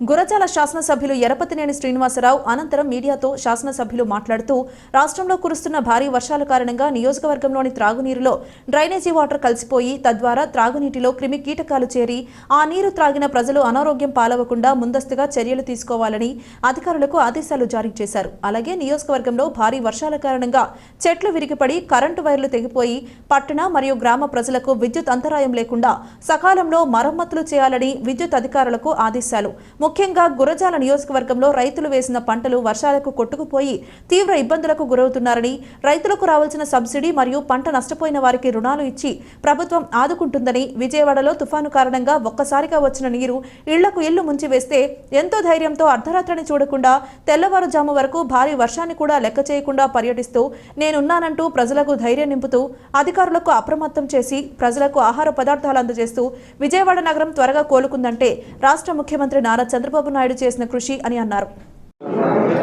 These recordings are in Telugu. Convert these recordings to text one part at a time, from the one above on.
గురజాల శాసనసభ్యులు ఎరపతినేని శ్రీనివాసరావు అనంతరం మీడియాతో శాసనసభ్యులు మాట్లాడుతూ రాష్ట్రంలో కురుస్తున్న భారీ వర్షాల కారణంగా నియోజకవర్గంలోని త్రాగునీరులో డ్రైనేజీ వాటర్ కలిసిపోయి తద్వారా త్రాగునీటిలో క్రిమి కీటకాలు చేరి ఆ నీరు త్రాగిన ప్రజలు అనారోగ్యం పాలవకుండా ముందస్తుగా చర్యలు తీసుకోవాలని అధికారులకు ఆదేశాలు జారీ చేశారు. అలాగే నియోజకవర్గంలో భారీ వర్షాల కారణంగా చెట్లు విరిగిపడి కరెంటు వైర్లు తెగిపోయి పట్టణ మరియు గ్రామ ప్రజలకు విద్యుత్ అంతరాయం లేకుండా సకాలంలో మరమ్మతులు చేయాలని విద్యుత్ అధికారులకు ఆదేశాలు. ముఖ్యంగా గురజాల నియోజకవర్గంలో రైతులు వేసిన పంటలు వర్షాలకు కొట్టుకుపోయి తీవ్ర ఇబ్బందులకు గురవుతున్నారని రైతులకు రావాల్సిన సబ్సిడీ మరియు పంట నష్టపోయిన వారికి రుణాలు ఇచ్చి ప్రభుత్వం ఆదుకుంటుందని విజయవాడలో తుఫాను కారణంగా ఒక్కసారిగా వచ్చిన నీరు ఇళ్ళకు ఇళ్ళు ముంచివేస్తే ఎంతో ధైర్యంతో అర్ధరాత్రిని చూడకుండా తెల్లవారుజాము వరకు భారీ వర్షాన్ని కూడా లెక్క చేయకుండా పర్యటిస్తూ నేనున్నానంటూ ప్రజలకు ధైర్యం నింపుతూ అధికారులకు అప్రమత్తం చేసి ప్రజలకు ఆహార పదార్థాలు అందజేస్తూ విజయవాడ నగరం త్వరగా కోలుకుందంటే రాష్ట్ర ముఖ్యమంత్రి నారా చంద్రబాబు నాయుడు చేసిన కృషి అని అన్నారు.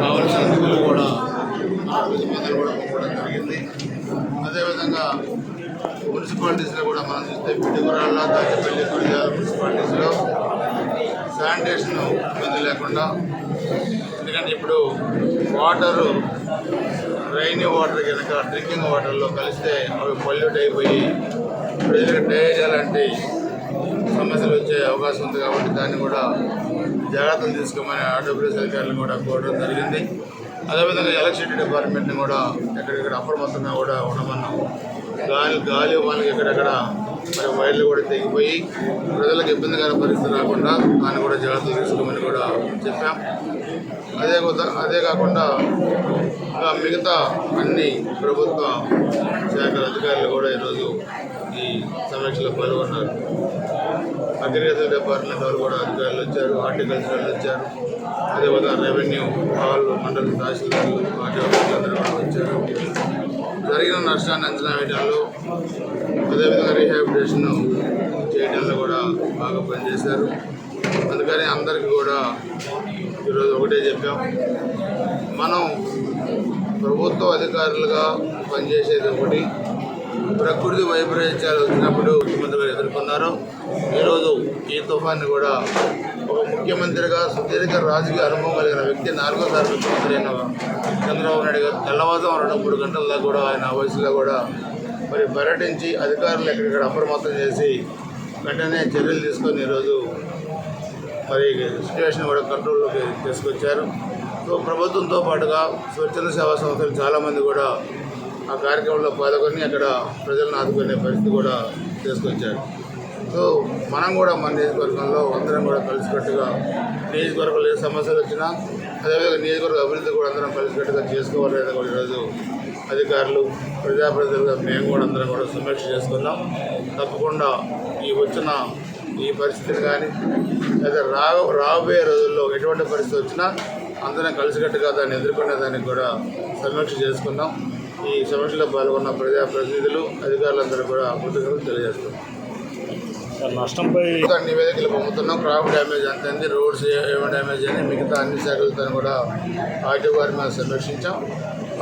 కావలసిన కూడా జరిగింది. అదేవిధంగా మున్సిపాలిటీస్లో కూడా మనం చూస్తే పిడుగురాళ్ళ దాచిపల్లి గురిజాల మున్సిపాలిటీస్లో శానిటేషన్ ఇబ్బంది లేకుండా ఎందుకంటే ఇప్పుడు వాటరు రైనీ వాటర్ కనుక డ్రింకింగ్ వాటర్లో కలిస్తే అవి పొల్యూట్ అయిపోయి ప్రజలకు డయేరియా లాంటి సమస్యలు వచ్చే అవకాశం ఉంది కాబట్టి దాన్ని కూడా జాగ్రత్తలు తీసుకోమని ఆర్డబ్ల్యూఎస్ అధికారులను కూడా కోరడం జరిగింది. అదేవిధంగా ఎలక్ట్రిసిటీ డిపార్ట్మెంట్ని కూడా ఎక్కడెక్కడ అప్రమత్తంగా కూడా ఉండమన్నాం. గాలి గాలి వాళ్ళకి ఎక్కడెక్కడ మరి వైర్లు కూడా తెగిపోయి ప్రజలకు ఇబ్బందికర పరిస్థితి రాకుండా దాన్ని కూడా జాగ్రత్తలు తీసుకోమని కూడా చెప్పాం. అదే అదే కాకుండా ఇంకా మిగతా అన్ని ప్రభుత్వ శాఖల అధికారులు కూడా ఈరోజు సమీక్షలో పాల్గొన్నారు. అగ్రికల్చర్ డిపార్ట్మెంట్ వారు కూడా అధికారులు వచ్చారు హార్టికల్చర్ వాళ్ళు వచ్చారు. అదేవిధంగా రెవెన్యూ వాళ్ళు మండలి తహసీల్దార్లు వాటి అందరూ కూడా వచ్చారు. జరిగిన నష్టాన్ని అంచనా వేయడంలో అదేవిధంగా రీహాబిలిటేషన్ చేయడంలో కూడా బాగా పనిచేశారు. అందుకని అందరికీ కూడా ఈరోజు ఒకటే చెప్పాం. మనం ప్రభుత్వ అధికారులుగా పనిచేసేది ఒకటి ప్రకృతి వైపరీత్యాలు వచ్చినప్పుడు ముఖ్యమంత్రి గారు ఎదుర్కొన్నారు. ఈరోజు ఈ తుఫాన్ని కూడా ఒక ముఖ్యమంత్రిగా సుదీర్ఘ రాజకీయ అనుభవం కలిగిన వ్యక్తి నాలుగోసారి ముఖ్యమంత్రి అయిన చంద్రబాబు నాయుడు గారు తెల్లవారుజాము రెండు మూడు గంటల దాకా కూడా ఆయన వయసులో కూడా మరి పర్యటించి అధికారులు ఎక్కడిక్కడ అప్రమత్తం చేసి వెంటనే చర్యలు తీసుకొని ఈరోజు మరి సిచ్యువేషన్ కూడా కంట్రోల్లోకి తీసుకొచ్చారు. సో ప్రభుత్వంతో పాటుగా స్వచ్ఛంద సేవా సంస్థలు చాలామంది కూడా ఆ కార్యక్రమంలో పాల్గొని అక్కడ ప్రజలను ఆదుకునే పరిస్థితి కూడా తీసుకొచ్చారు. సో మనం కూడా మన నియోజకవర్గంలో అందరం కూడా కలిసికట్టుగా నియోజకవర్గంలో ఏ సమస్యలు వచ్చినా అదేవిధంగా నియోజకవర్గ అభివృద్ధి కూడా అందరం కలిసికట్టుగా చేసుకోవాలనేది కూడా ఈరోజు అధికారులు ప్రజాప్రతినిధులుగా మేము కూడా అందరం కూడా సమీక్ష చేసుకుందాం తప్పకుండా ఈ వచ్చిన ఈ పరిస్థితిని కానీ లేదా రా రాబోయే రోజుల్లో ఎటువంటి పరిస్థితి వచ్చినా అందరం కలిసికట్టుగా దాన్ని ఎదుర్కొనే దానికి కూడా సమీక్ష చేసుకుందాం ఈ సమీక్షలో పాల్గొన్న ప్రజాప్రతినిధులు అధికారులందరూ కూడా కృతజ్ఞతలు తెలియజేస్తున్నాం సార్ నష్టంపై నివేదికలు పంపుతున్నాం. క్రాప్ డ్యామేజ్ అయింది రోడ్స్ ఏమైనా డ్యామేజ్ అని మిగతా అన్ని శాఖలతో కూడా ఆర్టీ వారి మీద సమీక్షించాం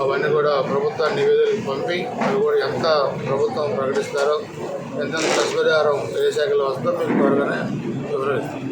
అవన్నీ కూడా ప్రభుత్వ నివేదికలు పంపి అవి కూడా ఎంత ప్రభుత్వం ప్రకటిస్తారో ఎంత నష్టపరిహారం ఏ శాఖలో వస్తుందో మీకు త్వరగానే వివరిస్తాం.